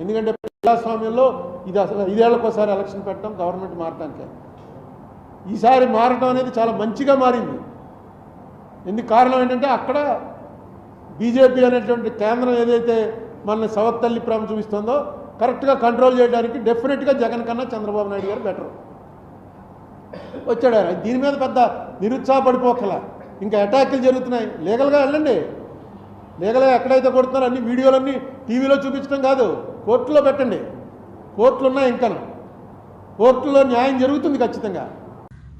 ఎందుకంటే ప్రజాస్వామ్యంలో ఇది అసలు ఐదేళ్ళకోసారి ఎలక్షన్ పెట్టడం గవర్నమెంట్ మారటానికే. ఈసారి మారటం అనేది చాలా మంచిగా మారింది. ఎందుకు కారణం ఏంటంటే అక్కడ బీజేపీ అనేటువంటి కేంద్రం ఏదైతే మన సవత్తల్లి ప్రేమ చూపిస్తుందో కరెక్ట్గా కంట్రోల్ చేయడానికి డెఫినెట్గా జగన్ కన్నా చంద్రబాబు నాయుడు గారు బెటర్. వచ్చాడు ఆయన. దీని మీద పెద్ద నిరుత్సాహపడిపోకల. ఇంకా అటాక్లు జరుగుతున్నాయి. లీగల్గా వెళ్ళండి. లీగల్గా ఎక్కడైతే కొడుతున్నారో అన్ని వీడియోలన్నీ టీవీలో చూపించడం కాదు. కోర్టులో పెట్టండి. కోర్టులు ఉన్నాయి ఇంకా కోర్టులో న్యాయం జరుగుతుంది ఖచ్చితంగా.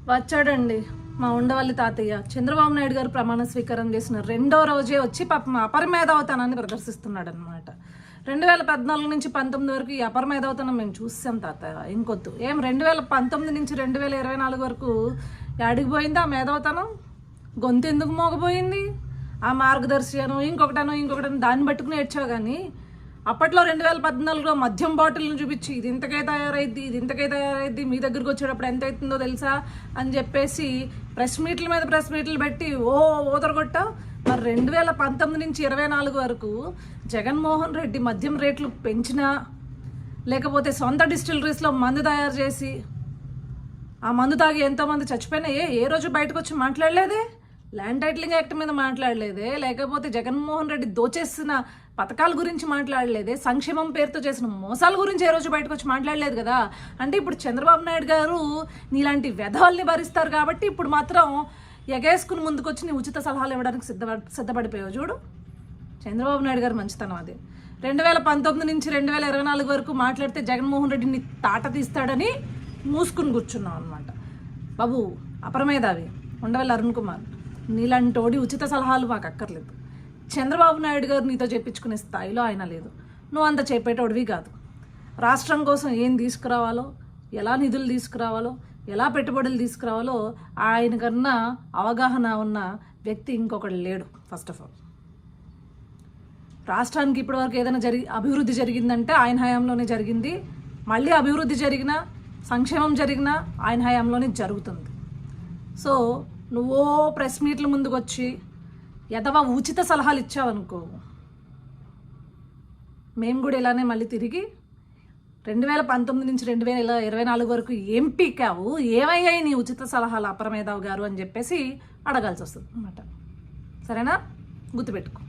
వచ్చాడండి మా ఉండవల్లి తాతయ్య. చంద్రబాబు నాయుడు గారు ప్రమాణ స్వీకారం చేసిన రెండో రోజే వచ్చి పాపం అపరమేధావతనాన్ని ప్రదర్శిస్తున్నాడు అనమాట రెండు వేల పద్నాలుగు నుంచి పంతొమ్మిది వరకు ఈ అపరమేధావతనం మేము చూసాం తాతయ్య. ఇంకొద్దు ఏం రెండు వేల పంతొమ్మిది నుంచి రెండు వేల ఇరవై నాలుగు వరకు యాడికి పోయింది ఆ మేధావతనం? గొంతు ఎందుకు మోగపోయింది? ఆ మార్గదర్శియను ఇంకొకటను ఇంకొకటను దాన్ని పట్టుకుని ఏడ్చావు కానీ అప్పట్లో రెండు వేల పద్నాలుగులో మద్యం బాటిల్ని చూపించి ఇది ఇంతకే తయారైద్ది ఇది ఇంతకే తయారైద్ది మీ దగ్గరికి వచ్చేటప్పుడు ఎంత అవుతుందో తెలుసా? అని చెప్పేసి ప్రెస్ మీట్ల మీద ప్రెస్ మీట్లు పెట్టి ఓ ఊదరగొట్టావు మరి రెండు వేల పంతొమ్మిది నుంచి ఇరవై నాలుగు వరకు జగన్మోహన్ రెడ్డి మద్యం రేట్లు పెంచినా లేకపోతే సొంత డిస్టిలరీస్లో మందు తయారు చేసి ఆ మందు తాగి ఎంతోమంది చచ్చిపోయినా ఏ ఏ రోజు బయటకు వచ్చి మాట్లాడలేదే? ల్యాండ్ టైటిలింగ్ యాక్ట్ మీద మాట్లాడలేదే లేకపోతే జగన్మోహన్ రెడ్డి దోచేసిన పథకాల గురించి మాట్లాడలేదే సంక్షేమం పేరుతో చేసిన మోసాల గురించి ఏ రోజు బయటకు వచ్చి మాట్లాడలేదు కదా? అంటే ఇప్పుడు చంద్రబాబు నాయుడు గారు నీలాంటి వ్యధాల్ని భరిస్తారు కాబట్టి ఇప్పుడు మాత్రం ఎగేసుకుని ముందుకొచ్చి నీ ఉచిత సలహాలు ఇవ్వడానికి సిద్ధ సిద్ధపడిపోయావు చూడు. చంద్రబాబు నాయుడు గారు మంచితనం అది. రెండు వేల పంతొమ్మిది నుంచి రెండు వేల ఇరవై నాలుగు వరకు మాట్లాడితే జగన్మోహన్ రెడ్డిని తాట తీస్తాడని మూసుకుని కూర్చున్నాం అనమాట బాబు అపరమేధావి ఉండవల్లి అరుణ్ కుమార్. నీలాంటోడి ఉచిత సలహాలు మాకు అక్కర్లేదు చంద్రబాబు నాయుడు గారు నీతో చెప్పించుకునే స్థాయిలో ఆయన లేదు. నువ్వు అంత చెప్పేటోడివి కాదు. రాష్ట్రం కోసం ఏం తీసుకురావాలో ఎలా నిధులు తీసుకురావాలో ఎలా పెట్టుబడులు తీసుకురావాలో ఆయన కన్నా అవగాహన ఉన్న వ్యక్తి ఇంకొకడు లేడు ఫస్ట్ ఆఫ్ ఆల్ రాష్ట్రానికి ఇప్పటివరకు ఏదైనా జరిగి అభివృద్ధి జరిగిందంటే ఆయన హయాంలోనే జరిగింది. మళ్ళీ అభివృద్ధి జరిగినా సంక్షేమం జరిగినా ఆయన హయాంలోనే జరుగుతుంది. సో నువ్వో ప్రెస్ మీట్ల ముందుకు వచ్చి ఎదవా ఉచిత సలహాలు ఇచ్చావనుకో మేము కూడా ఇలానే మళ్ళీ తిరిగి రెండు వేల పంతొమ్మిది నుంచి రెండు వేల ఇరవై నాలుగు వరకు ఏం పీకావు? ఏమయ్యాయి నీ ఉచిత సలహాలు అపరమేధావ్ గారు అని చెప్పేసి అడగాల్సి వస్తుంది అనమాట సరేనా? గుర్తుపెట్టుకో.